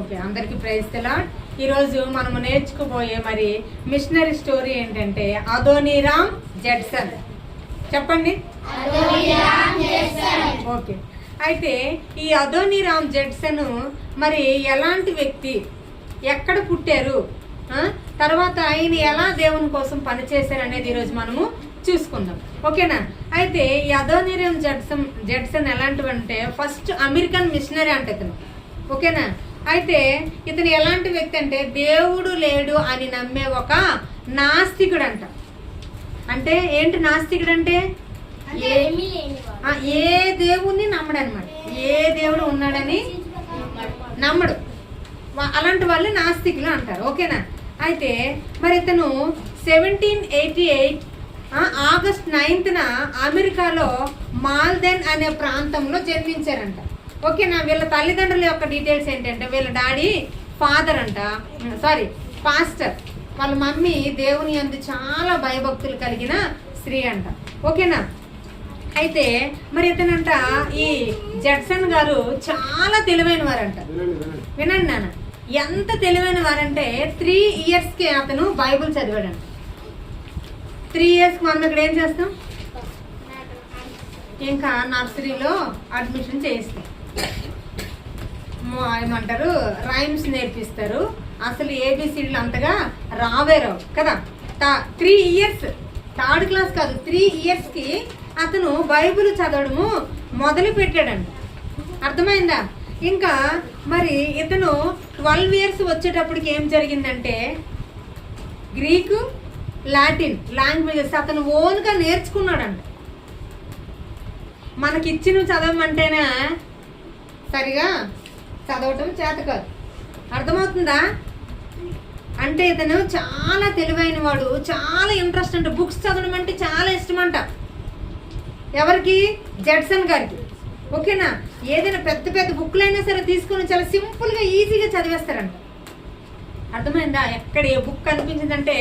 Okay అందరికి praise తెలాడ్ ఈరోజు మనము నేర్చుకోబోయే మరి మిషనరీ స్టోరీ ఏంటంటే అదోనీరామ్ జడ్సన్. చెప్పండి. ఓకే అయితే ఈ అదోనీరామ్ జడ్సన్ మరి ఎలాంటి వ్యక్తి ఎక్కడ పుట్టారు? తర్వాత ఆయన ఎలా దేవుని కోసం పనిచేశారు అనేది ఈరోజు మనము చూసుకుందాం. ఓకేనా? అయితే ఈ అదోనీరామ్ జడ్సన్ జడ్సన్ ఎలాంటివంటే ఫస్ట్ అమెరికన్ మిషనరీ అంటే ఇతను ఓకేనా? అయితే ఇతను ఎలాంటి వ్యక్తి అంటే దేవుడు లేడు అని నమ్మే ఒక నాస్తికుడు అంట అంటే ఏంటి నాస్తికుడు అంటే ఏ దేవుణ్ణి నమ్మడు అనమాట ఏ దేవుడు ఉన్నాడని నమ్మడు. అలాంటి వాళ్ళు నాస్తికులు అంటారు. ఓకేనా? అయితే మరి ఇతను సెవెంటీన్ ఎయిటీ ఎయిట్ ఆగస్ట్ నైన్త్న అమెరికాలో మాల్దెన్ అనే ప్రాంతంలో జన్మించారంట. ఓకేనా వీళ్ళ తల్లిదండ్రుల యొక్క డీటెయిల్స్ ఏంటంటే వీళ్ళ డాడీ ఫాదర్ అంట. సారీ పాస్టర్ వాళ్ళ మమ్మీ దేవుని అందు చాలా భయభక్తులు కలిగిన స్త్రీ అంట. ఓకేనా? అయితే మరి ఇతనంట ఈ జడ్సన్ గారు చాలా తెలివైన వారంట. వినండి నాన్న. ఎంత తెలివైన వారంటే త్రీ ఇయర్స్కి అతను బైబుల్ చదివాడంట. త్రీ ఇయర్స్కి మనం ఇక్కడ ఏం చేస్తాం? ఇంకా నర్సరీలో అడ్మిషన్ చేయిస్తాం. ఏమంటారు? రైమ్స్ నేర్పిస్తారు. అసలు ఏబిసిడీలు అంతగా రావేరు కదా? త్రీ ఇయర్స్ థర్డ్ క్లాస్ కాదు త్రీ ఇయర్స్కి అతను బైబిల్ చదవడము మొదలు పెట్టాడండి అర్థమైందా? ఇంకా మరి ఇతను ట్వెల్వ్ ఇయర్స్ వచ్చేటప్పటికి ఏం జరిగిందంటే గ్రీకు లాటిన్ లాంగ్వేజెస్ అతను ఓన్గా నేర్చుకున్నాడంట. మనకిచ్చిన చదవమంటేనే సరిగా చదవటం చేత కాదు అర్థమవుతుందా? అంటే ఇతను చాలా తెలివైన వాడు చాలా ఇంట్రెస్ట్ అంట. బుక్స్ చదవడం అంటే చాలా ఇష్టం అంట ఎవరికి? జడ్సన్ గారికి. ఓకేనా? ఏదైనా పెద్ద పెద్ద బుక్లు అయినా సరే తీసుకొని చాలా సింపుల్గా ఈజీగా చదివేస్తారంట. అర్థమైందా? ఎక్కడ ఏ బుక్ కనిపించిందంటే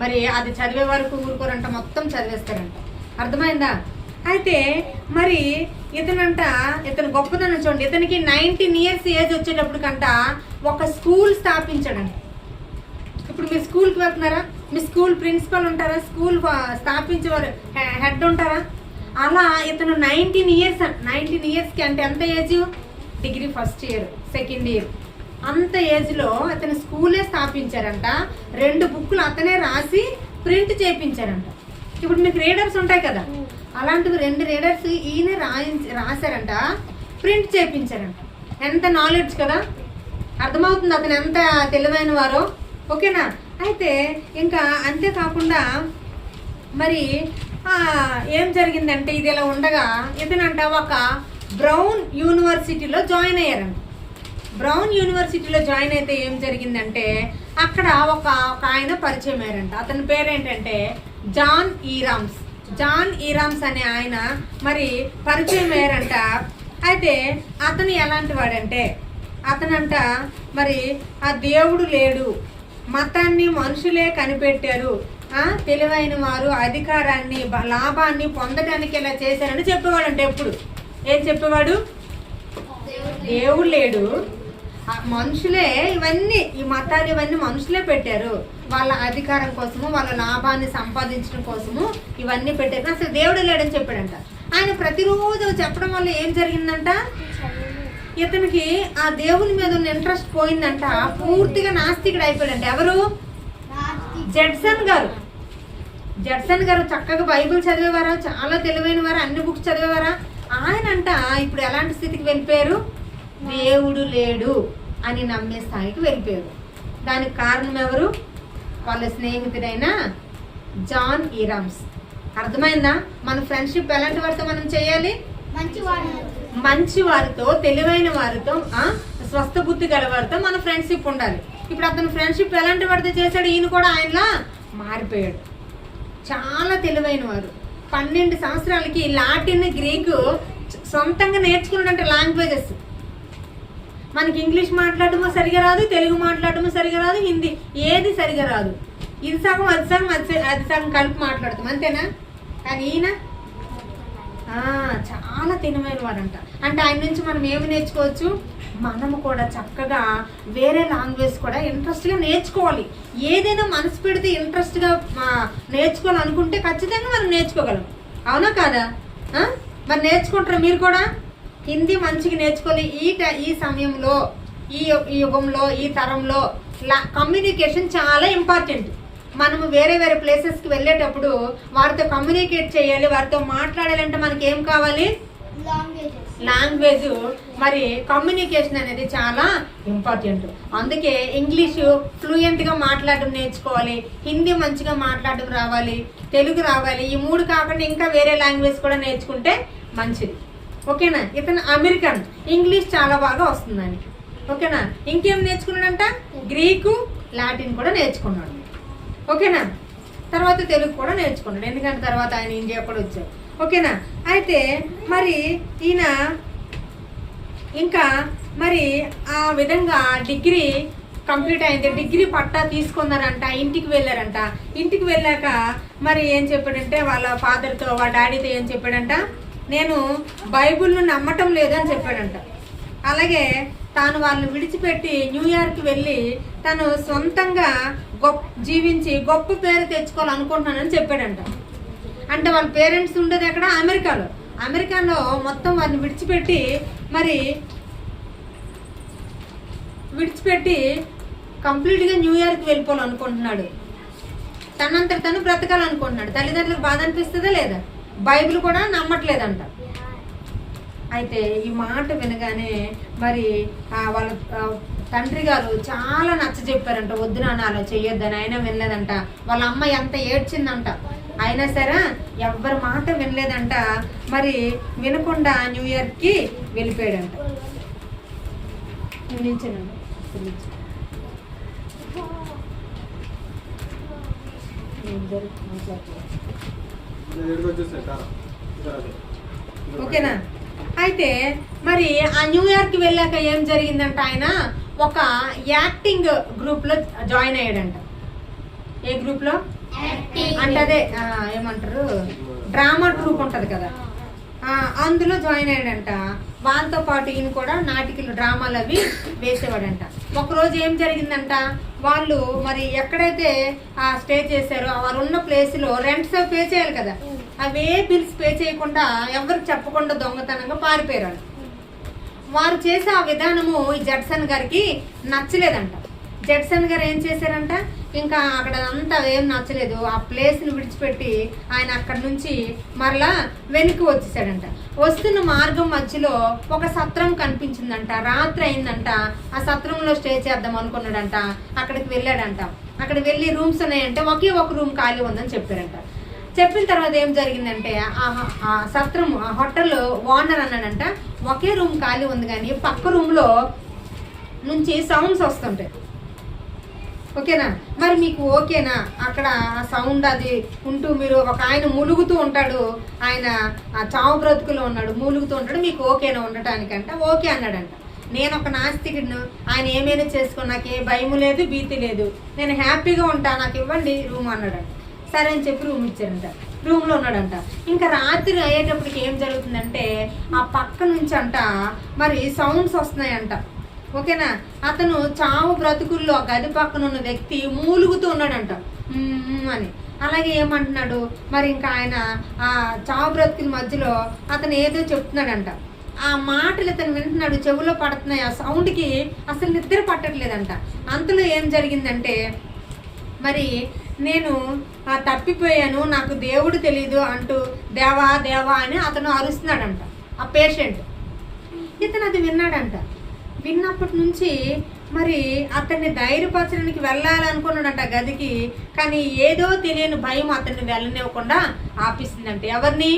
మరి అది చదివే వరకు ఊరుకోరంట మొత్తం చదివేస్తారంట. అర్థమైందా? అయితే మరి ఇతనంట ఇతను గొప్పదనం చూడండి. ఇతనికి నైన్టీన్ ఇయర్స్ ఏజ్ వచ్చేటప్పటికంట ఒక స్కూల్ స్థాపించాడంట. ఇప్పుడు మీరు స్కూల్కి వెళ్తున్నారా? మీ స్కూల్ ప్రిన్సిపల్ ఉంటారా? స్కూల్ స్థాపించేవారు హెడ్ ఉంటారా? అలా ఇతను నైన్టీన్ ఇయర్స్ నైన్టీన్ ఇయర్స్కి అంటే ఎంత age? Degree first year second year. అంత ఏజ్లో అతను స్కూలే స్థాపించారంట. రెండు బుక్కులు అతనే రాసి ప్రింట్ చేయించారంట ఇప్పుడు మీకు రీడర్స్ ఉంటాయి కదా? అలాంటివి రెండు రీడర్స్ ఈయన రాయించి రాశారంట ప్రింట్ చేయించారంట ఎంత నాలెడ్జ్ కదా? అర్థమవుతుంది అతను ఎంత తెలివైన వారో. ఓకేనా? అయితే ఇంకా అంతేకాకుండా మరి ఏం జరిగిందంటే ఇది ఇలా ఉండగా ఇతనంట ఒక బ్రౌన్ యూనివర్సిటీలో జాయిన్ అయ్యారంట. బ్రౌన్ యూనివర్సిటీలో జాయిన్ అయితే ఏం జరిగిందంటే అక్కడ ఒక ఒక ఆయన పరిచయం అయ్యారంట. అతని పేరేంటంటే జాన్ ఈరామ్స్ జాన్ ఈరామ్స్ అనే ఆయన మరి పరిచయం అయ్యారంట. అయితే అతను ఎలాంటి వాడంటే అతనంట మరి ఆ దేవుడు లేడు మతాన్ని మనుషులే కనిపెట్టారు తెలివైన వారు అధికారాన్ని లాభాన్ని పొందడానికి ఇలా చేశారని చెప్పేవాడంట ఎప్పుడు. ఏం చెప్పేవాడు? దేవుడు లేడు. మనుషులే ఇవన్నీ ఈ మతాలు ఇవన్నీ మనుషులే పెట్టారు. వాళ్ళ అధికారం కోసము వాళ్ళ లాభాన్ని సంపాదించడం కోసము ఇవన్నీ పెట్టారు. అసలు దేవుడు లేడని చెప్పాడంట. ఆయన ప్రతిరోజు చెప్పడం వల్ల ఏం జరిగిందంట? ఇతనికి ఆ దేవుని మీద ఉన్న ఇంట్రెస్ట్ పోయిందంట. పూర్తిగా నాస్తికుడు అయిపోయాడంట. ఎవరు? జడ్సన్ గారు. జడ్సన్ గారు చక్కగా బైబిల్ చదివేవారా? చాలా తెలివైన వారు? అన్ని బుక్స్ చదివేవారా? ఆయన అంట ఇప్పుడు ఎలాంటి స్థితికి వెళ్ళిపోయారు? దేవుడు లేడు అని నమ్మే స్థాయికి వెళ్ళిపోయారు. దానికి కారణం ఎవరు? వాళ్ళ స్నేహితుడైన జాన్ ఈరామ్స్ అర్థమైందా? మన ఫ్రెండ్షిప్ ఎలాంటి వారితో మనం చేయాలి? మంచి వారితో తెలివైన వారితో స్వస్థ బుద్ధి గల వారితో మన ఫ్రెండ్షిప్ ఉండాలి. ఇప్పుడు అతను ఫ్రెండ్షిప్ ఎలాంటి వారితో చేశాడు? ఈయన కూడా ఆయనలా మారిపోయాడు. చాలా తెలివైన వారు. పన్నెండు సంవత్సరాలకి లాటిన్ గ్రీకు సొంతంగా నేర్చుకున్నాడంటే లాంగ్వేజెస్. మనకి ఇంగ్లీష్ మాట్లాడటమో సరిగా రాదు తెలుగు మాట్లాడటమో సరిగా రాదు హిందీ ఏది సరిగా రాదు. ఇది సగం అది సగం అది అది సగం కలిపి మాట్లాడతాం. అంతేనా? కానీ ఈయన? చాలా తినమైన వాడంట. అంటే ఆయన నుంచి మనం ఏమి నేర్చుకోవచ్చు? మనము కూడా చక్కగా వేరే లాంగ్వేజ్ కూడా ఇంట్రెస్ట్గా నేర్చుకోవాలి. ఏదైనా మనసు పెడితే ఇంట్రెస్ట్గా నేర్చుకోవాలనుకుంటే ఖచ్చితంగా మనం నేర్చుకోగలం. అవునా కాదా? మరి నేర్చుకుంటారా మీరు కూడా? హిందీ మంచిగా నేర్చుకోవాలి ఈ ట- ఈ సమయంలో ఈ యుగంలో ఈ తరంలో కమ్యూనికేషన్ చాలా ఇంపార్టెంట్ మనము వేరే వేరే ప్లేసెస్కి వెళ్ళేటప్పుడు వారితో కమ్యూనికేట్ చేయాలి వారితో మాట్లాడాలంటే మనకి ఏం కావాలి లాంగ్వేజ్ మరి కమ్యూనికేషన్ అనేది చాలా ఇంపార్టెంట్ అందుకే ఇంగ్లీష్ ఫ్లూయెంట్గా మాట్లాడడం నేర్చుకోవాలి హిందీ మంచిగా మాట్లాడడం రావాలి తెలుగు రావాలి ఈ మూడు కాకుండా ఇంకా వేరే లాంగ్వేజ్ కూడా నేర్చుకుంటే మంచిది. ఓకేనా? ఇతను అమెరికన్. ఇంగ్లీష్ చాలా బాగా వస్తుందని ఓకేనా? ఇంకేం నేర్చుకున్నాడంట? గ్రీకు లాటిన్ కూడా నేర్చుకున్నాడు. ఓకేనా? తర్వాత తెలుగు కూడా నేర్చుకున్నాడు. ఎందుకంటే తర్వాత ఆయన ఇండియా కూడా వచ్చాడు. ఓకేనా? అయితే మరి ఈయన ఇంకా మరి ఆ విధంగా డిగ్రీ కంప్లీట్ అయింది. డిగ్రీ పట్టా తీసుకున్నారంట. ఇంటికి వెళ్ళారంట. ఇంటికి వెళ్ళాక మరి ఏం చెప్పాడంటే వాళ్ళ ఫాదర్తో వాళ్ళ డాడీతో ఏం చెప్పాడంట? నేను బైబిల్ను నమ్మటం లేదని చెప్పాడంట. అలాగే తాను వాళ్ళని విడిచిపెట్టి న్యూయార్క్ వెళ్ళి తను సొంతంగా గొప్ప జీవించి గొప్ప పేరు తెచ్చుకోవాలనుకుంటున్నానని చెప్పాడంట. అంటే వాళ్ళ పేరెంట్స్ ఉండేది ఎక్కడ? అమెరికాలో. అమెరికాలో మొత్తం వారిని విడిచిపెట్టి మరి విడిచిపెట్టి కంప్లీట్గా న్యూయార్క్ వెళ్ళిపోవాలనుకుంటున్నాడు. తనంతట తను బ్రతకాలనుకుంటున్నాడు. తల్లిదండ్రులకు బాధ అనిపిస్తుందా లేదా? బైబిల్ కూడా నమ్మట్లేదంట. అయితే ఈ మాట వినగానే మరి వాళ్ళ తండ్రి గారు చాలా నచ్చ చెప్పారంట వద్దు నాన్న అలా చెయ్యొద్దని. అయినా వినలేదంట. వాళ్ళ అమ్మ ఎంత ఏడ్చిందంట. అయినా సరే ఎవ్వరి మాట వినలేదంట. మరి వినకుండా న్యూ ఇయర్కి వెళ్ళిపోయాడంట. నిలిచానండి ఓకేనా? అయితే మరి ఆ న్యూయార్క్ వెళ్ళాక ఏం జరిగిందంట ఆయన? ఒక యాక్టింగ్ గ్రూప్లో జాయిన్ అయ్యాడంట. ఏ గ్రూప్లో అంటే అదే ఏమంటారు? డ్రామా ట్రూప్ ఉంటది కదా. ఆ, అందులో జాయిన్ అయ్యాడంట. వాళ్ళతో పాటు ఈయన కూడా నాటికలు డ్రామాలు అవి వేసేవాడంట. ఒకరోజు ఏం జరిగిందంట? వాళ్ళు మరి ఎక్కడైతే ఆ స్టే చేశారో వారు ఉన్న ప్లేస్లో రెంట్స్ పే చేయాలి కదా. అవే బిల్స్ పే చేయకుండా ఎవరికి చెప్పకుండా దొంగతనంగా పారిపోయారు. వారు చేసే ఆ విధానము ఈ జడ్సన్ గారికి నచ్చలేదంట. జడ్సన్ గారు ఏం చేశారంట? ఇంకా అక్కడ అంతా ఏం నచ్చలేదు. ఆ ప్లేస్ని విడిచిపెట్టి ఆయన అక్కడ నుంచి మరలా వెనక్కి వచ్చేసాడంట. వస్తున్న మార్గం మధ్యలో ఒక సత్రం కనిపించిందంట. రాత్రి అయిందంట. ఆ సత్రంలో స్టే చేద్దాం అనుకున్నాడంట. అక్కడికి వెళ్ళాడంట. అక్కడ వెళ్ళి రూమ్స్ ఉన్నాయంటే ఒకే ఒక రూమ్ ఖాళీ ఉందని చెప్పారంట. చెప్పిన తర్వాత ఏం జరిగిందంటే ఆ సత్రం ఆ హోటల్ ఓనర్ అన్నాడంట ఒకే రూమ్ ఖాళీ ఉంది కానీ పక్క రూమ్లో నుంచి సౌండ్స్ వస్తుంటాయి. ఓకేనా? మరి మీకు ఓకేనా? అక్కడ ఆ సౌండ్ అది ఉంటూ మీరు ఒక ఆయన ములుగుతూ ఉంటాడు. ఆయన ఆ చావు బ్రతుకులో ఉన్నాడు. మూలుగుతూ ఉంటాడు. మీకు ఓకేనా ఉండటానికంట? ఓకే అన్నాడంట. నేను ఒక నాస్తికుడిను. ఆయన ఏమైనా చేసుకుని నాకు ఏ భయం లేదు భీతి లేదు. నేను హ్యాపీగా ఉంటా నాకు ఇవ్వండి రూమ్ అన్నాడంట. సరే అని చెప్పి రూమ్ ఇచ్చారంట. రూమ్లో ఉన్నాడంట. ఇంకా రాత్రి అయ్యేటప్పటికి ఏం జరుగుతుందంటే ఆ పక్క నుంచి అంట మరి సౌండ్స్ వస్తున్నాయంట. ఓకేనా? అతను చావు బ్రతుకుల్లో గది పక్కన ఉన్న వ్యక్తి మూలుగుతూ ఉన్నాడంట. అని. అలాగే ఏమంటున్నాడు? మరి ఇంకా ఆయన ఆ చావు బ్రతుకుల మధ్యలో అతను ఏదో చెప్తున్నాడంట. ఆ మాటలు ఇతను వింటున్నాడు చెవిలో పడుతున్నాయి. ఆ సౌండ్కి అసలు నిద్ర పట్టట్లేదంట. అంతలో ఏం జరిగిందంటే మరి నేను ఆ, తప్పిపోయాను నాకు దేవుడు తెలీదు అంటూ దేవా దేవా అని అతను అరుస్తున్నాడంట. ఆ పేషెంట్ ఇతను అది విన్నాడంట. విన్నప్పటి నుంచి మరి అతన్ని ధైర్యపరచడానికి వెళ్ళాలనుకున్నాడంట గదికి కానీ ఏదో తెలియని భయం అతన్ని వెళ్ళనివ్వకుండా ఆపిస్తుందంట ఎవరిని?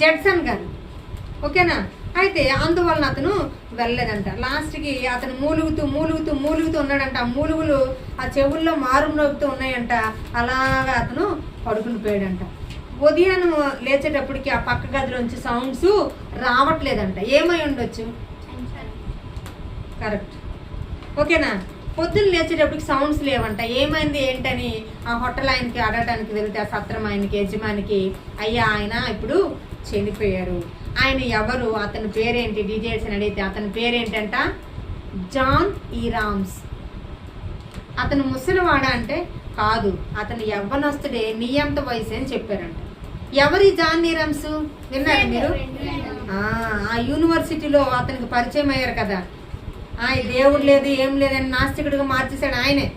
జడ్సన్ గారు ఓకేనా? అయితే అందువలన అతను వెళ్ళలేదంట. లాస్ట్కి అతను మూలుగుతూ మూలుగుతూ మూలుగుతూ ఉన్నాడంట. ఆ మూలుగులు ఆ చెవుల్లో మారు నోపుతూ ఉన్నాయంట. అలాగా అతను పడుకుని పోయాడంట. ఉదయాన్నే లేచేటప్పటికి ఆ పక్క గదిలోంచి సౌండ్స్ రావట్లేదంట. ఏమై ఉండొచ్చు? కరెక్ట్. ఓకేనా? పొద్దున్న లేచేటప్పటికి సౌండ్స్ లేవంట. ఏమైంది ఏంటని? ఆ హోటల్ ఆయనకి అడగటానికి వెళ్తే ఆ సత్రం ఆయనకి యజమానికి అయ్యా ఆయన ఇప్పుడు చనిపోయారు. ఆయన ఎవరు? అతని పేరేంటి? డీటెయిల్స్ అని అడిగితే అతని పేరేంటంట? జాన్ ఈరామ్స్ అతను ముసలివాడ అంటే కాదు. అతను యవ్వనస్తుడే నీ అంత వయసు అని చెప్పారంట. ఎవరి జాన్ నీరమ్స్ విన్నారా మీరు? ఆ, యూనివర్సిటీలో అతనికి పరిచయం అయ్యారు కదా. దేవుడు లేదు ఏం లేదని నాస్తికుడిగా మార్చేశాడు ఆయనే.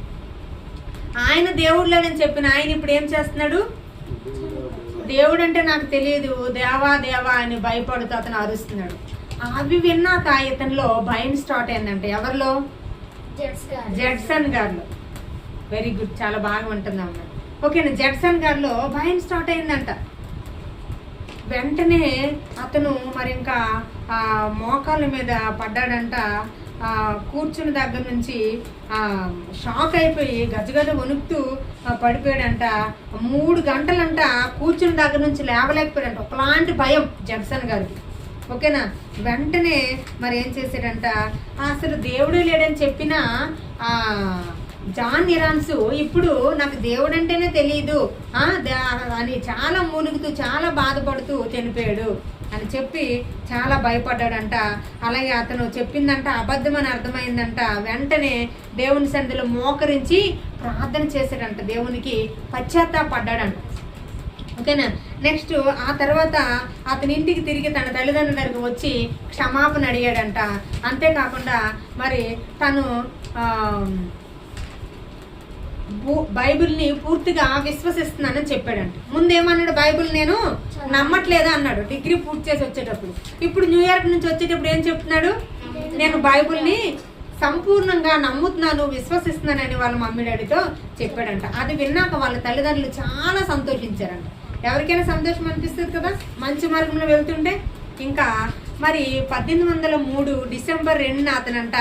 ఆయన దేవుడు లేడని చెప్పిన ఆయన ఇప్పుడు ఏం చేస్తున్నాడు? దేవుడు అంటే నాకు తెలియదు. దేవా దేవా అని భయపడుతూ అతను అరుస్తున్నాడు. అవి విన్నాక ఇతనిలో భయం స్టార్ట్ అయిందంట. ఎవరిలో? జడ్సన్ గారిలో. వెరీ గుడ్ చాలా బాగా ఉంటుంది అమ్మాయి ఓకేనా? జడ్సన్ గారిలో భయం స్టార్ట్ అయిందంట. వెంటనే అతను మరి ఇంకా ఆ మోకాళ్ళ మీద పడ్డాడంట. కూర్చున్న దగ్గర నుంచి షాక్ అయిపోయి గజగజ వణుకుతూ పడిపోయాడంట. మూడు గంటలంట కూర్చున్న దగ్గర నుంచి లేవలేకపోయాడంట. ఒకలాంటి భయం జడ్సన్ గారికి. ఓకేనా? వెంటనే మరి ఏం చేశాడంట? అసలు దేవుడే లేడని చెప్పిన జాన్ ఇరాన్సు ఇప్పుడు నాకు దేవుడు అంటేనే తెలియదు అని చాలా మునుగుతూ చాలా బాధపడుతూ చనిపోయాడు. అని చెప్పి చాలా భయపడ్డాడంట. అలాగే అతను చెప్పిందంట అబద్ధం అని అర్థమైందంట. వెంటనే దేవుని సంధిలో మోకరించి ప్రార్థన చేశాడంట దేవునికి. పశ్చాత్తాపడ్డాడంట. ఓకేనా? నెక్స్ట్ ఆ తర్వాత అతని ఇంటికి తిరిగి తన తల్లిదండ్రుల దగ్గరికి వచ్చి క్షమాపణ అడిగాడంట. అంతేకాకుండా మరి తను బైబిల్ని పూర్తిగా విశ్వసిస్తున్నానని చెప్పాడంట. ముందేమన్నాడు బైబిల్ నేను నమ్మట్లేదు అన్నాడు. డిగ్రీ పూర్తి చేసి వచ్చేటప్పుడు. ఇప్పుడు న్యూయార్క్ నుంచి వచ్చేటప్పుడు ఏం చెప్తున్నాడు? నేను బైబిల్ని సంపూర్ణంగా నమ్ముతున్నాను విశ్వసిస్తున్నానని వాళ్ళ మమ్మీ డాడీతో చెప్పాడంట. అది విన్నాక వాళ్ళ తల్లిదండ్రులు చాలా సంతోషించారంట. ఎవరికైనా సంతోషం అనిపిస్తుంది కదా? మంచి మార్గంలో వెళ్తుంటే ఇంకా మరి పద్దెనిమిది వందల మూడు డిసెంబర్ రెండున అతనంట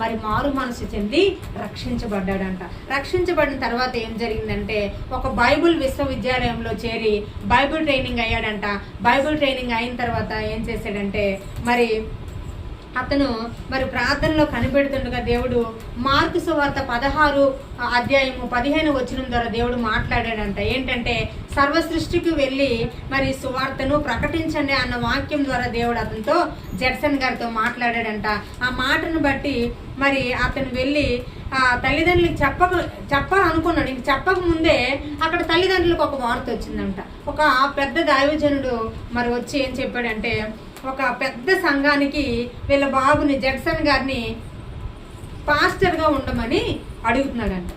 మరి మారు మనసు చెంది రక్షించబడ్డాడంట. రక్షించబడిన తర్వాత ఏం జరిగిందంటే ఒక బైబుల్ విశ్వవిద్యాలయంలో చేరి బైబుల్ ట్రైనింగ్ అయ్యాడంట. బైబుల్ ట్రైనింగ్ అయిన తర్వాత ఏం చేశాడంటే మరి అతను మరి ప్రార్థనలో కనిపెడుతుండగా దేవుడు మార్కు సువార్త పదహారు అధ్యాయము పదిహేను వచ్చిన ద్వారా దేవుడు మాట్లాడాడంట. ఏంటంటే సర్వ సృష్టికి వెళ్ళి మరి సువార్తను ప్రకటించండి అన్న వాక్యం ద్వారా దేవుడు అతనితో జడ్సన్ గారితో మాట్లాడాడంట. ఆ మాటను బట్టి మరి అతను వెళ్ళి ఆ తల్లిదండ్రులకు చెప్పక చెప్పాలనుకున్నాడు. ఇంక చెప్పక ముందే అక్కడ తల్లిదండ్రులకు ఒక వార్త వచ్చిందంట. ఒక పెద్ద దైవజనుడు మరి వచ్చి ఏం చెప్పాడంటే ఒక పెద్ద సంఘానికి వీళ్ళ బాబుని జడ్సన్ గారిని పాస్టర్గా ఉండమని అడుగుతున్నాడంట.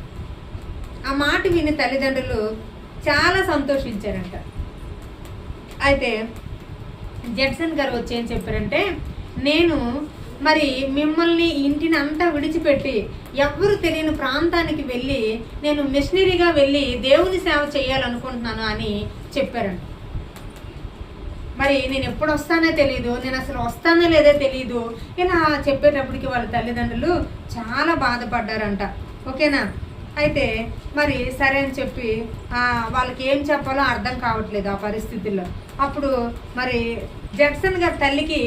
ఆ మాట విని తల్లిదండ్రులు చాలా సంతోషించారంట. అయితే జడ్సన్ గారు వచ్చి ఏం చెప్పారంటే నేను మరి మిమ్మల్ని ఇంటిని అంతా విడిచిపెట్టి ఎవ్వరు తెలియని ప్రాంతానికి వెళ్ళి నేను మిషనరీగా వెళ్ళి దేవుని సేవ చేయాలనుకుంటున్నాను అని చెప్పారంట. మరి నేను ఎప్పుడు వస్తానో తెలియదు నేను అసలు వస్తానో లేదో తెలియదు ఇలా చెప్పేటప్పటికి వాళ్ళ తల్లిదండ్రులు చాలా బాధపడ్డారంట. ఓకేనా? అయితే మరి సరే అని చెప్పి వాళ్ళకి ఏం చెప్పాలో అర్థం కావట్లేదు ఆ పరిస్థితుల్లో. అప్పుడు మరి జడ్సన్ గారి తల్లికి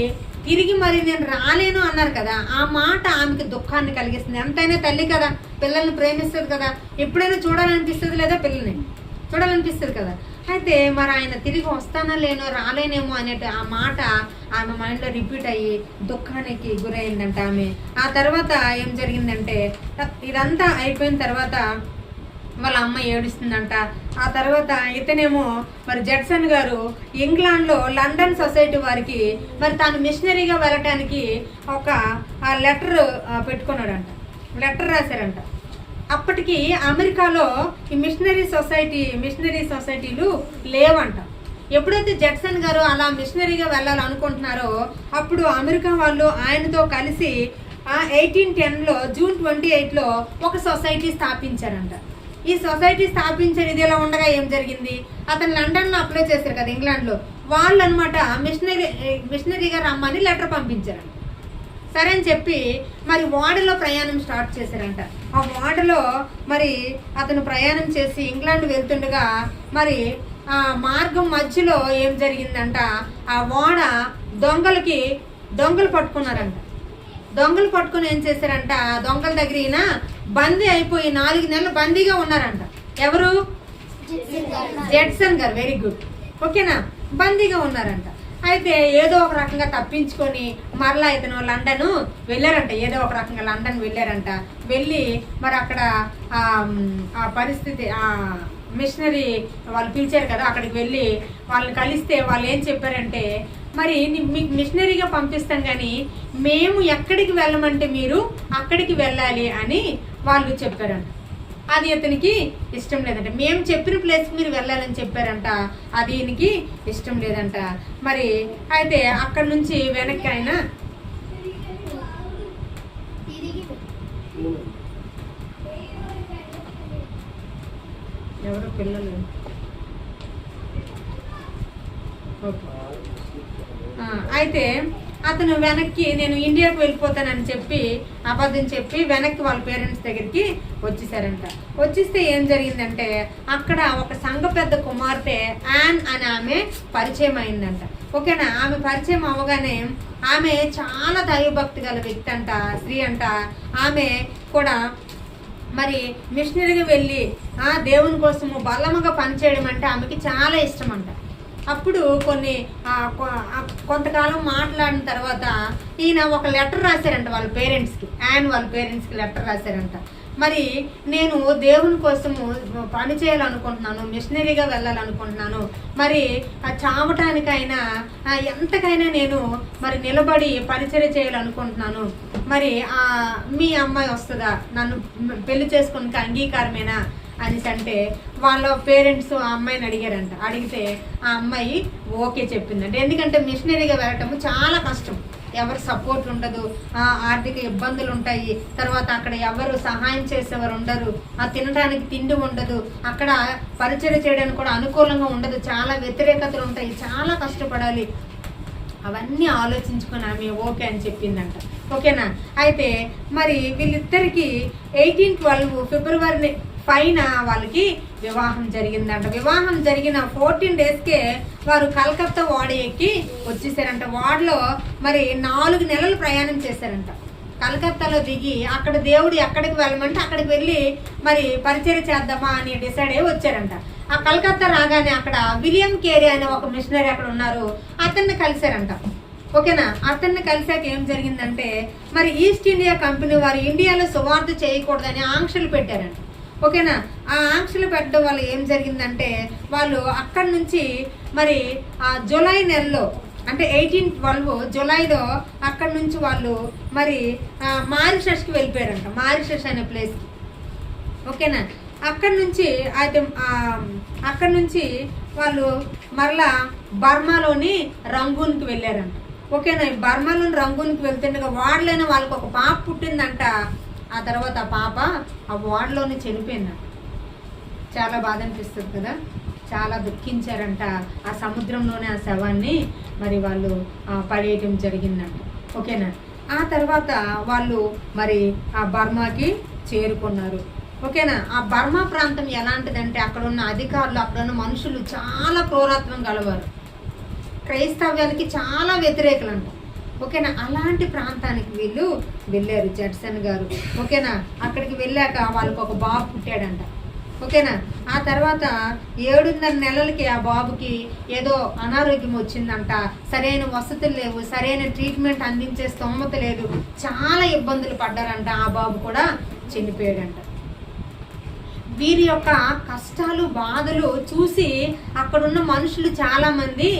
తిరిగి మరి నేను రాలేను అన్నారు కదా ఆ మాట ఆమెకి దుఃఖాన్ని కలిగిస్తుంది. ఎంతైనా తల్లి కదా పిల్లల్ని ప్రేమిస్తుంది కదా ఎప్పుడైనా చూడాలనిపిస్తుంది లేదా పిల్లల్ని? చూడాలనిపిస్తుంది కదా. అయితే మరి ఆయన తిరిగి వస్తానో లేనో రాలేనేమో అనేటి ఆ మాట ఆమె మైండ్లో రిపీట్ అయ్యి దుఃఖానికి గురైందంట ఆమె. ఆ తర్వాత ఏం జరిగిందంటే ఇదంతా అయిపోయిన తర్వాత వాళ్ళ అమ్మ ఏడుస్తుందంట. ఆ తర్వాత ఇతనేమో మరి జడ్సన్ గారు ఇంగ్లాండ్లో లండన్ సొసైటీ వారికి మరి తాను మిషనరీగా వెళ్ళటానికి ఒక లెటర్ పెట్టుకున్నాడంట. లెటర్ రాశారంట. అప్పటికి అమెరికాలో ఈ మిషనరీ సొసైటీ మిషనరీ సొసైటీలు లేవంట. ఎప్పుడైతే జక్సన్ గారు అలా మిషనరీగా వెళ్ళాలనుకుంటున్నారో అప్పుడు అమెరికా వాళ్ళు ఆయనతో కలిసి ఎయిటీన్ టెన్లో జూన్ ట్వంటీ ఎయిట్లో ఒక సొసైటీ స్థాపించారంట. ఈ సొసైటీ స్థాపించిన ఇది ఎలా ఉండగా ఏం జరిగింది? అతను లండన్లో అప్లై చేశారు కదా ఇంగ్లాండ్లో. వాళ్ళు అనమాట మిషనరీ మిషనరీగా రమ్మని లెటర్ పంపించారంట. సరే అని చెప్పి మరి ఓడలో ప్రయాణం స్టార్ట్ చేశారంట. ఆ ఓడలో మరి అతను ప్రయాణం చేసి ఇంగ్లాండ్ వెళ్తుండగా మరి మార్గం మధ్యలో ఏం జరిగిందంట? ఆ ఓడ దొంగలకి దొంగలు పట్టుకున్నారంట. దొంగలు పట్టుకుని ఏం చేశారంట? దొంగల దగ్గర ఈయన బందీ అయిపోయి నాలుగు నెలలు బందీగా ఉన్నారంట. ఎవరు? జెడ్సన్ గారు. Very good. ఓకేనా? బందీగా ఉన్నారంట. అయితే ఏదో ఒక రకంగా తప్పించుకొని మరలా ఇతను లండన్ వెళ్ళారంట. ఏదో ఒక రకంగా లండన్ వెళ్ళారంట. వెళ్ళి మరి అక్కడ ఆ, ఆ పరిస్థితి ఆ మిషనరీ వాళ్ళు పిలిచారు కదా అక్కడికి వెళ్ళి వాళ్ళని కలిస్తే వాళ్ళు ఏం చెప్పారంటే మరి మీకు మిషనరీగా పంపిస్తాం కానీ మేము ఎక్కడికి వెళ్ళమంటే మీరు అక్కడికి వెళ్ళాలి అని వాళ్ళు చెప్పారంట. అది ఇతనికి ఇష్టం లేదంట. మేము చెప్పిన ప్లేస్కి మీరు వెళ్ళాలని చెప్పారంట. అది ఈయనకి ఇష్టం లేదంట. మరి అయితే అక్కడ నుంచి వెనక్కి ఆయన తిరిగి ఎవరో? పిల్లలు. అయితే అతను వెనక్కి నేను ఇండియాకు వెళ్ళిపోతానని చెప్పి అబద్ధం చెప్పి వెనక్కి వాళ్ళ పేరెంట్స్ దగ్గరికి వచ్చేసారంట. వచ్చేస్తే ఏం జరిగిందంటే అక్కడ ఒక సంఘ పెద్ద కుమార్తె యాన్ అని ఆమె పరిచయం అయిందంట. ఓకేనా? ఆమె పరిచయం అవ్వగానే ఆమె చాలా దైవభక్తి గల వ్యక్తి అంట స్త్రీ అంట. ఆమె కూడా మరి మిషనరీగా వెళ్ళి దేవుని కోసము బలముగా పనిచేయడం అంటే ఆమెకి చాలా ఇష్టం అంట అప్పుడు కొన్ని కొంతకాలం మాట్లాడిన తర్వాత ఈయన ఒక లెటర్ రాశారంట వాళ్ళ పేరెంట్స్కి ఆయన వాళ్ళ పేరెంట్స్కి లెటర్ రాశారంట. మరి నేను దేవుని కోసము పని చేయాలనుకుంటున్నాను మిషనరీగా వెళ్ళాలనుకుంటున్నాను మరి ఆ చావటానికైనా ఎంతకైనా నేను మరి నిలబడి పరిచయం చేయాలనుకుంటున్నాను మరి ఆ మీ అమ్మాయి వస్తుందా? నన్ను పెళ్ళి చేసుకునే అంగీకారమేనా? అంటే వాళ్ళ పేరెంట్స్ ఆ అమ్మాయిని అడిగారంట. అడిగితే ఆ అమ్మాయి ఓకే చెప్పిందంట. ఎందుకంటే మిషనరీగా వెళ్ళటము చాలా కష్టం. ఎవరు సపోర్ట్ ఉండదు. ఆ ఆర్థిక ఇబ్బందులు ఉంటాయి. తర్వాత అక్కడ ఎవరు సహాయం చేసేవారు ఉండరు. ఆ తినడానికి తిండి ఉండదు. అక్కడ పరిచయం చేయడానికి కూడా అనుకూలంగా ఉండదు. చాలా వ్యతిరేకతలు ఉంటాయి. చాలా కష్టపడాలి. అవన్నీ ఆలోచించుకొని ఆమె ఓకే అని చెప్పిందంట. ఓకేనా? అయితే మరి వీళ్ళిద్దరికీ ఎయిటీన్ ట్వెల్వ్ ఫిబ్రవరి పైన వాళ్ళకి వివాహం జరిగిందంట. వివాహం జరిగిన ఫోర్టీన్ డేస్కే వారు కలకత్తా వాడ ఎక్కి వచ్చేసారంట. వాడలో మరి నాలుగు నెలలు ప్రయాణం చేశారంట. కలకత్తాలో దిగి అక్కడ దేవుడు ఎక్కడికి వెళ్ళమంటే అక్కడికి వెళ్ళి మరి పరిచయం చేద్దామా అని డిసైడ్ అయ్యి వచ్చారంట. ఆ కలకత్తా రాగానే అక్కడ విలియం కేరీ అనే ఒక మిషనరీ అక్కడ ఉన్నారు. అతన్ని కలిశారంట. ఓకేనా? అతన్ని కలిసాక ఏం జరిగిందంటే మరి ఈస్ట్ ఇండియా కంపెనీ వారు ఇండియాలో సువార్త చేయకూడదని ఆంక్షలు పెట్టారంట. ఓకేనా? ఆ ఆంక్షలు పెట్టడం వల్ల ఏం జరిగిందంటే వాళ్ళు అక్కడి నుంచి మరి ఆ జూలై నెలలో అంటే ఎయిటీన్ ట్వెల్వ్ జూలైలో అక్కడి నుంచి వాళ్ళు మరి మారిషస్కి వెళ్ళిపోయారంట మారిషస్ అనే ప్లేస్కి ఓకేనా? అక్కడి నుంచి అయితే అక్కడి నుంచి వాళ్ళు మరలా బర్మాలోని రంగూన్కి వెళ్ళారంట. ఓకేనా? బర్మాలోని రంగూన్కి వెళ్తుండగా వాళ్ళైనా వాళ్ళకి ఒక పాప పుట్టిందంట. ఆ తర్వాత ఆ పాప ఆ వార్డులోనే చనిపోయింది. చాలా బాధ అనిపిస్తుంది కదా? చాలా దుఃఖించారంట ఆ సముద్రంలోనే ఆ శవాన్ని మరి వాళ్ళు పడేయటం జరిగిందంట. ఓకేనా? ఆ తర్వాత వాళ్ళు మరి ఆ బర్మాకి చేరుకున్నారు. ఓకేనా? ఆ బర్మా ప్రాంతం ఎలాంటిదంటే అక్కడ ఉన్న అధికారులు అక్కడ ఉన్న మనుషులు చాలా క్రూరత్వం కలవారు క్రైస్తవ్యానికి చాలా వ్యతిరేకులంట. ఓకేనా? అలాంటి ప్రాంతానికి వీళ్ళు వెళ్ళారు జడ్సన్ గారు. ఓకేనా? అక్కడికి వెళ్ళాక వాళ్ళకి ఒక బాబు పుట్టాడంట. ఓకేనా? ఆ తర్వాత ఏడున్నర నెలలకి ఆ బాబుకి ఏదో అనారోగ్యం వచ్చిందంట. సరైన వసతులు లేవు సరైన ట్రీట్మెంట్ అందించే స్తోమత లేదు. చాలా ఇబ్బందులు పడ్డారంట. ఆ బాబు కూడా చనిపోయాడంట. వీరి యొక్క కష్టాలు బాధలు చూసి అక్కడున్న మనుషులు చాలా మంది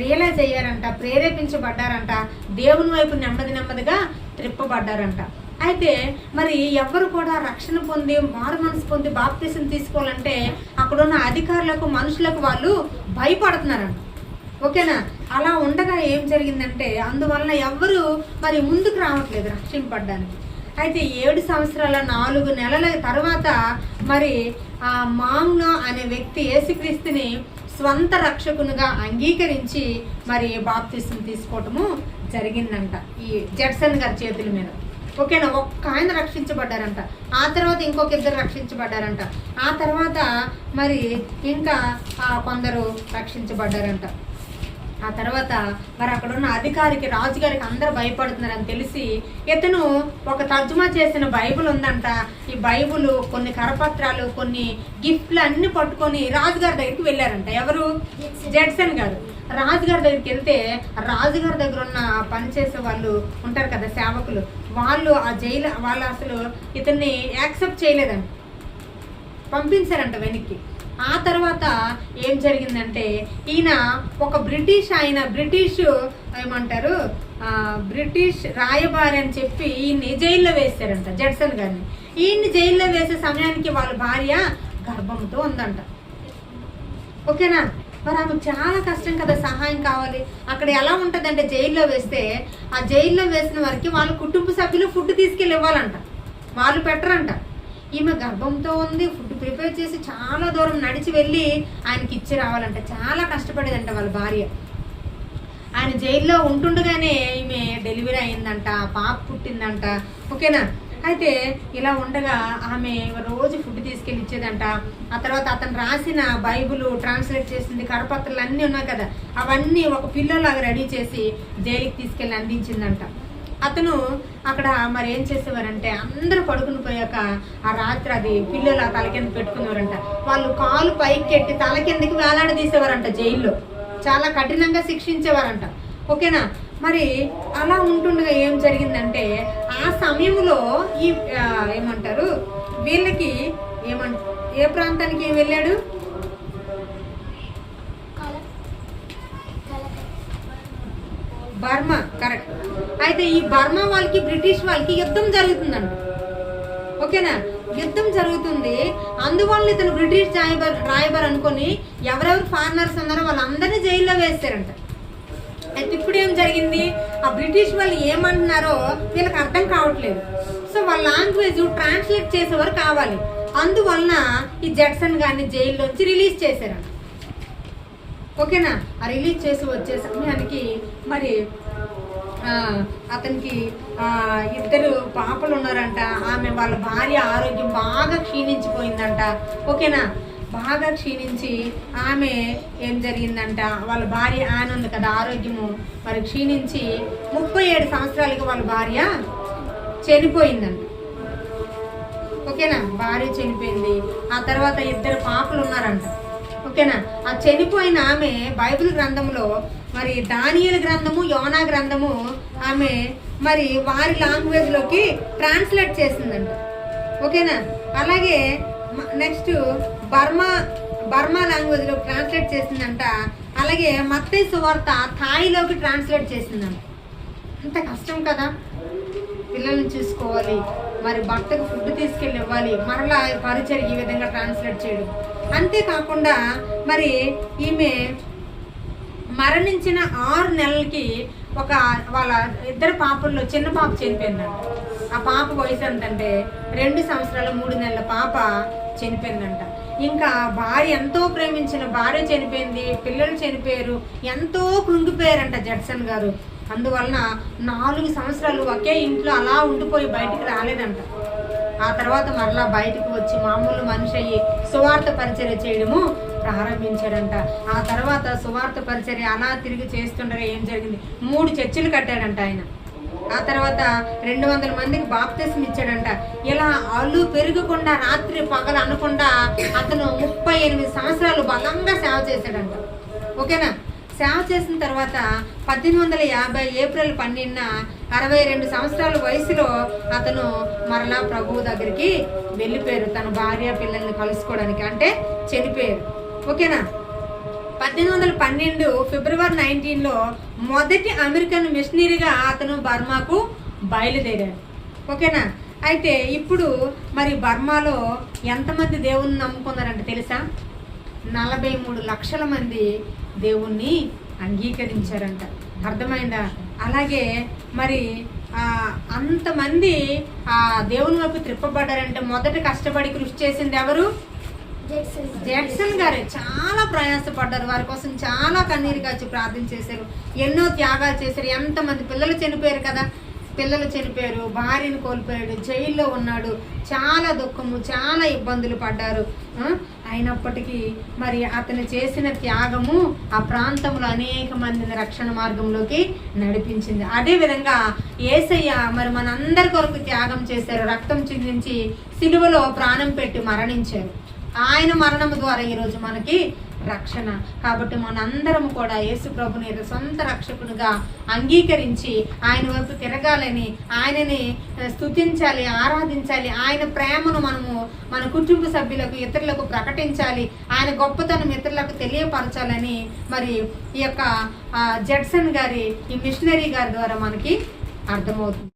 రియలైజ్ అయ్యారంట ప్రేరేపించబడ్డారంట దేవుని వైపు నెమ్మది నెమ్మదిగా త్రిప్పబడ్డారంట. అయితే మరి ఎవరు కూడా రక్షణ పొంది మారు మనసు పొంది బాప్తీసం తీసుకోవాలంటే అక్కడున్న అధికారులకు మనుషులకు వాళ్ళు భయపడుతున్నారంట. ఓకేనా? అలా ఉండగా ఏం జరిగిందంటే అందువలన ఎవ్వరు మరి ముందుకు రావట్లేదు రక్షింపడ్డానికి అయితే ఏడు సంవత్సరాల నాలుగు నెలల తర్వాత మరి ఆ మాంగ్నో అనే వ్యక్తి యేసుక్రీస్తుని స్వంత రక్షకునిగా అంగీకరించి మరి బాప్తిసం తీసుకోవటము జరిగిందంట ఈ జడ్సన్ గారి చేతుల మీద. ఓకేనా? ఒక్క ఆయన రక్షించబడ్డారంట. ఆ తర్వాత ఇంకొక ఇద్దరు రక్షించబడ్డారంట. ఆ తర్వాత మరి ఇంకా ఆ, కొందరు రక్షించబడ్డారంట. ఆ తర్వాత మరి అక్కడ ఉన్న అధికారికి రాజుగారికి అందరూ భయపడుతున్నారని తెలిసి ఇతను ఒక తర్జుమా చేసిన బైబిల్ ఉందంట. ఈ బైబుల్ కొన్ని కరపత్రాలు కొన్ని గిఫ్ట్లు అన్ని పట్టుకొని రాజుగారి దగ్గరికి వెళ్ళారంట. ఎవరు? జడ్సన్ గారు. రాజుగారి దగ్గరికి వెళ్తే రాజుగారి దగ్గర ఉన్న పనిచేసే వాళ్ళు ఉంటారు కదా సేవకులు. వాళ్ళు ఆ జైలు వాళ్ళు అసలు ఇతన్ని యాక్సెప్ట్ చేయలేదండి పంపించారంట వెనక్కి. ఆ తర్వాత ఏం జరిగిందంటే ఈయన ఒక బ్రిటిష్ ఆయన బ్రిటిష్ ఏమంటారు బ్రిటిష్ రాయబారి అని చెప్పి ఈయన్ని జైల్లో వేశారంట జడ్సన్ గారిని. ఈయన్ని జైల్లో వేసే సమయానికి వాళ్ళ భార్య గర్భంతో ఉందంట. ఓకేనా? మరి ఆమెకు చాలా కష్టం కదా సహాయం కావాలి. అక్కడ ఎలా ఉంటుందంటే జైల్లో వేస్తే ఆ జైల్లో వేసిన వారికి వాళ్ళ కుటుంబ సభ్యులు ఫుడ్ తీసుకెళ్ళి ఇవ్వాలంట. వాళ్ళు పెట్టరంట. ఈమె గర్భంతో ఉంది ఫుడ్ ప్రిపేర్ చేసి చాలా దూరం నడిచి వెళ్ళి ఆయనకి ఇచ్చి రావాలంట. చాలా కష్టపడేదంట వాళ్ళ భార్య. ఆయన జైల్లో ఉంటుండగానే ఈమె డెలివరీ అయిందంట పాప పుట్టిందంట. ఓకేనా? అయితే ఇలా ఉండగా ఆమె రోజు ఫుడ్ తీసుకెళ్ళి ఇచ్చేదంట. ఆ తర్వాత అతను రాసిన బైబుల్ ట్రాన్స్లేట్ చేసింది కరపత్రాలు అన్నీ ఉన్నాయి కదా అవన్నీ ఒక పిల్లలాగా రెడీ చేసి జైలుకి తీసుకెళ్ళి అందించిందంట. అతను అక్కడ మరి ఏం చేసేవారంటే అందరూ పడుకుని పోయాక ఆ రాత్రి అది పిల్లలు ఆ తల కింద పెట్టుకునేవారంట. వాళ్ళు కాలు పైకి కెట్టి తల కిందకి వేలాడదీసేవారంట జైల్లో. చాలా కఠినంగా శిక్షించేవారంట. ఓకేనా? మరి అలా ఉంటుండగా ఏం జరిగిందంటే ఆ సమయంలో ఈ ఏమంటారు? వీళ్ళకి ఏమంట ఏ ప్రాంతానికి వెళ్ళాడు కల కల బర్మా కరెక్ట్ అయితే ఈ బర్మా వాళ్ళకి బ్రిటిష్ వాళ్ళకి యుద్ధం జరుగుతుందంట. ఓకేనా? యుద్ధం జరుగుతుంది. అందువల్ల ఇతను బ్రిటిష్ రాయబర్ రాయబర్ అనుకొని ఎవరెవరు ఫారినర్స్ ఉన్నారో వాళ్ళందరినీ జైల్లో వేస్తారంట అయితే ఇప్పుడు ఏం జరిగింది? ఆ బ్రిటిష్ వాళ్ళు ఏమంటున్నారో వీళ్ళకి అర్థం కావట్లేదు. సో వాళ్ళ లాంగ్వేజ్ ట్రాన్స్లేట్ చేసేవారు కావాలి. అందువలన ఈ జడ్సన్ గారిని జైల్లోంచి రిలీజ్ చేశారంట. ఓకేనా? ఆ రిలీజ్ చేసి వచ్చే సమయానికి మరి అతనికి ఇద్దరు పాపలు ఉన్నారంట. ఆమె వాళ్ళ భార్య ఆరోగ్యం బాగా క్షీణించిపోయిందంట. ఓకేనా? బాగా క్షీణించి ఆమె ఏం జరిగిందంట? వాళ్ళ భార్య ఆయన ఉంది కదా ఆరోగ్యము. మరి క్షీణించి ముప్పై ఏడు సంవత్సరాలకి వాళ్ళ భార్య చనిపోయిందంట. ఓకేనా? భార్య చనిపోయింది. ఆ తర్వాత ఇద్దరు పాపలు ఉన్నారంట. ఓకేనా? ఆ చనిపోయిన ఆమె బైబిల్ గ్రంథంలో మరి దానియల గ్రంథము యోనా గ్రంథము ఆమె మరి వారి లాంగ్వేజ్లోకి ట్రాన్స్లేట్ చేసిందంట. ఓకేనా? అలాగే నెక్స్ట్ బర్మా బర్మా లాంగ్వేజ్లో ట్రాన్స్లేట్ చేసిందంట. అలాగే మత్తే సువార్త థాయిలోకి ట్రాన్స్లేట్ చేసిందంట. అంత కష్టం కదా? పిల్లల్ని చూసుకోవాలి. మరి భర్తకు ఫుడ్ తీసుకెళ్ళి ఇవ్వాలి మరలా పరిచయం ఈ విధంగా ట్రాన్స్లేట్ చేయడం. అంతేకాకుండా మరి ఈమె మరణించిన ఆరు నెలలకి ఒక వాళ్ళ ఇద్దరు పాపల్లో చిన్న పాప చనిపోయిందంట. ఆ పాప వయసు ఎంతంటే రెండు సంవత్సరాల మూడు నెలల పాప చనిపోయిందంట. ఇంకా భార్య ఎంతో ప్రేమించిన భార్య చనిపోయింది పిల్లలు చనిపోయారు ఎంతో కృంగిపోయారంట జడ్సన్ గారు. అందువలన నాలుగు సంవత్సరాలు ఒకే ఇంట్లో అలా ఉండిపోయి బయటికి రాలేదంట. ఆ తర్వాత మరలా బయటకు వచ్చి మామూలు మనిషి అయ్యి సువార్త పరిచర్య చేయడము ప్రారంభించాడంట. ఆ తర్వాత సువార్త పరిచర్య అలా తిరిగి చేస్తుండగా ఏం జరిగింది? మూడు చర్చిలు కట్టాడంట ఆయన. ఆ తర్వాత రెండు వందల మందికి బాప్తిసం ఇచ్చాడంట. ఇలా అల్లు పెరగకుండా రాత్రి పగలు అనకుండా అతను ముప్పై ఎనిమిది సంవత్సరాలు బలంగా సేవ చేశాడంట. ఓకేనా? సేవ చేసిన తర్వాత పద్దెనిమిది వందల యాభై ఏప్రిల్ పన్నెండున అరవై రెండు సంవత్సరాల వయసులో అతను మరలా ప్రభువు దగ్గరికి వెళ్ళిపోయారు. తన భార్య పిల్లల్ని కలుసుకోవడానికి. అంటే చనిపోయారు. ఓకేనా? పద్దెనిమిది వందల పన్నెండు ఫిబ్రవరి నైన్టీన్లో మొదటి అమెరికన్ మిషనరీగా అతను బర్మాకు బయలుదేరాడు. ఓకేనా? అయితే ఇప్పుడు మరి బర్మాలో ఎంతమంది దేవుణ్ణి నమ్ముకున్నారంటే తెలుసా? నలభై మూడు లక్షల మంది దేవుణ్ణి అంగీకరించారంట. అర్థమైందా? అలాగే మరి ఆ, అంతమంది ఆ దేవుని వైపు త్రిప్పబడ్డారంటే మొదట కష్టపడి కృషి చేసింది ఎవరు? జెక్సన్ గారే. చాలా ప్రయాసపడ్డారు. వారి కోసం చాలా కన్నీరు కాచి ప్రార్థన చేశారు. ఎన్నో త్యాగాలు చేశారు. ఎంతమంది పిల్లలు చనిపోయారు కదా? పిల్లలు చనిపోయారు. భార్యను కోల్పోయాడు. జైల్లో ఉన్నాడు. చాలా దుఃఖము చాలా ఇబ్బందులు పడ్డారు. అయినప్పటికీ మరి అతను చేసిన త్యాగము ఆ ప్రాంతంలో అనేక మందిని రక్షణ మార్గంలోకి నడిపించింది. అదేవిధంగా ఏసయ్య మరి మనందరి కొరకు త్యాగం చేశారు. రక్తం చిందించి సిలువలో ప్రాణం పెట్టి మరణించారు ఆయన మరణము ద్వారా ఈరోజు మనకి రక్షణ. కాబట్టి మనందరం కూడా యేసుప్రభుని సొంత రక్షకునిగా అంగీకరించి ఆయన వైపు తిరగాలని ఆయనని స్థుతించాలి స్తుతించాలి ఆరాధించాలి ఆయన ప్రేమను మనము మన కుటుంబ సభ్యులకు ఇతరులకు ప్రకటించాలి ఆయన గొప్పతనం ఇతరులకు తెలియపరచాలని మరి ఈ యొక్క జడ్సన్ గారి ఈ మిషనరీ గారి ద్వారా మనకి అర్థమవుతుంది.